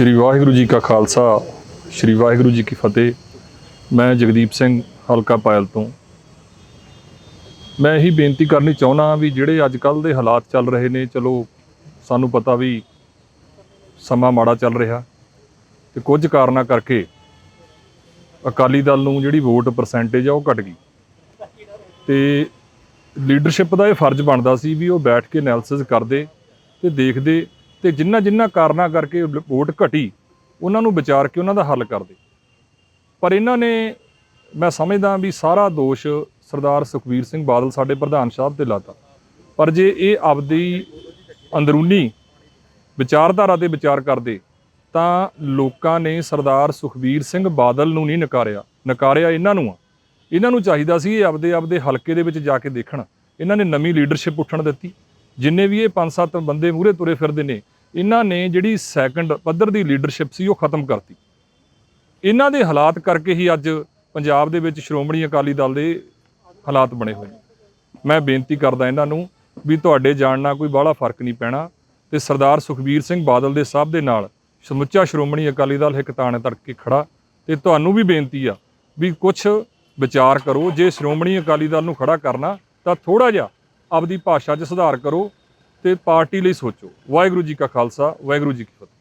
ਸ਼੍ਰੀ ਵਾਹਿਗੁਰੂ ਜੀ ਕਾ ਖਾਲਸਾ, ਸ਼੍ਰੀ ਵਾਹਿਗੁਰੂ ਜੀ ਕੀ ਫਤਿਹ। ਮੈਂ ਜਗਦੀਪ ਸਿੰਘ, ਹਲਕਾ ਪਾਇਲ ਤੋਂ। ਮੈਂ ਇਹੀ ਬੇਨਤੀ ਕਰਨੀ ਚਾਹੁੰਦਾ ਵੀ ਜਿਹੜੇ ਅੱਜ ਕੱਲ ਦੇ ਹਾਲਾਤ ਚੱਲ ਰਹੇ ਨੇ, ਚਲੋ, ਸਾਨੂੰ ਪਤਾ ਵੀ ਸਮਾਂ ਮਾੜਾ ਚੱਲ ਰਿਹਾ। ਤੇ ਕੁਝ ਕਾਰਨਾਂ ਕਰਕੇ ਅਕਾਲੀ ਦਲ ਨੂੰ ਜਿਹੜੀ ਵੋਟ ਪਰਸੈਂਟੇਜ ਆ ਉਹ ਘਟ ਗਈ। ਤੇ ਲੀਡਰਸ਼ਿਪ ਦਾ ਇਹ ਫਰਜ਼ ਬਣਦਾ ਸੀ ਵੀ ਉਹ ਬੈਠ ਕੇ ਐਨਾਲਿਸਿਸ ਕਰਦੇ ਤੇ ਦੇਖਦੇ ਤੇ ਜਿੰਨਾ ਜਿੰਨਾ ਕਾਰਨਾਂ ਕਰਕੇ ਵੋਟ ਘਟੀ, ਉਹਨਾਂ ਨੂੰ ਵਿਚਾਰ ਕੇ ਉਹਨਾਂ ਦਾ ਹੱਲ ਕਰਦੇ ਪਰ ਇਹਨਾਂ ਨੇ, ਮੈਂ ਸਮਝਦਾ ਵੀ ਸਾਰਾ ਦੋਸ਼ ਸਰਦਾਰ ਸੁਖਬੀਰ ਸਿੰਘ ਬਾਦਲ ਸਾਡੇ ਪ੍ਰਧਾਨ ਸਾਹਿਬ ਤੇ ਲਾਤਾ। ਪਰ ਜੇ ਇਹ ਆਪਦੀ ਅੰਦਰੂਨੀ ਵਿਚਾਰਧਾਰਾ ਤੇ ਵਿਚਾਰ ਕਰਦੇ, ਤਾਂ ਲੋਕਾਂ ਨੇ ਸਰਦਾਰ ਸੁਖਬੀਰ ਸਿੰਘ ਬਾਦਲ ਨੂੰ ਨਹੀਂ ਨਕਾਰਿਆ ਨਕਾਰਿਆ ਇਹਨਾਂ ਨੂੰ ਆ। ਇਹਨਾਂ ਨੂੰ ਚਾਹੀਦਾ ਸੀ ਇਹ ਆਪਦੇ ਆਪਦੇ ਹਲਕੇ ਦੇ ਵਿੱਚ ਜਾ ਕੇ ਦੇਖਣ। ਇਹਨਾਂ ਨੇ ਨਵੀਂ ਲੀਡਰਸ਼ਿਪ ਉੱਠਣ ਦਿੱਤੀ। ਜਿੰਨੇ ਵੀ ਇਹ ਪੰਜ ਸੱਤ ਬੰਦੇ ਮੂਹਰੇ ਤੁਰੇ ਫਿਰਦੇ ਨੇ, ਇਹਨਾਂ ਨੇ ਜਿਹੜੀ ਸੈਕੰਡ ਪੱਧਰ ਦੀ ਲੀਡਰਸ਼ਿਪ ਸੀ ਉਹ ਖਤਮ ਕਰਤੀ। ਇਹਨਾਂ ਦੇ ਹਾਲਾਤ ਕਰਕੇ ਹੀ ਅੱਜ ਪੰਜਾਬ ਦੇ ਵਿੱਚ ਸ਼੍ਰੋਮਣੀ ਅਕਾਲੀ ਦਲ ਦੇ ਹਾਲਾਤ ਬਣੇ ਹੋਏ ਨੇ। ਮੈਂ ਬੇਨਤੀ ਕਰਦਾ ਇਹਨਾਂ ਨੂੰ ਵੀ ਤੁਹਾਡੇ ਜਾਣ ਨਾਲ ਕੋਈ ਬਾਹਲਾ ਫ਼ਰਕ ਨਹੀਂ ਪੈਣਾ ਤੇ ਸਰਦਾਰ ਸੁਖਬੀਰ ਸਿੰਘ ਬਾਦਲ ਦੇ ਸਾਹਿਬ ਦੇ ਨਾਲ ਸਮੁੱਚਾ ਸ਼੍ਰੋਮਣੀ ਅਕਾਲੀ ਦਲ ਇੱਕ ਤਾਣੇ ਤੜ ਕੇ ਖੜਾ ਤੇ ਤੁਹਾਨੂੰ ਵੀ ਬੇਨਤੀ ਆ ਵੀ ਕੁਝ ਵਿਚਾਰ ਕਰੋ। ਜੇ ਸ਼੍ਰੋਮਣੀ ਅਕਾਲੀ ਦਲ ਨੂੰ ਖੜਾ ਕਰਨਾ ਤਾਂ ਥੋੜਾ ਜਿਹਾ ਆਪਦੀ ਭਾਸ਼ਾ 'ਚ ਸੁਧਾਰ ਕਰੋ ਤੇ ਪਾਰਟੀ ਲਈ ਸੋਚੋ। ਵਾਹਿਗੁਰੂ ਜੀ ਕਾ ਖਾਲਸਾ ਵਾਹਿਗੁਰੂ ਜੀ ਕੀ ਫਤਿਹ।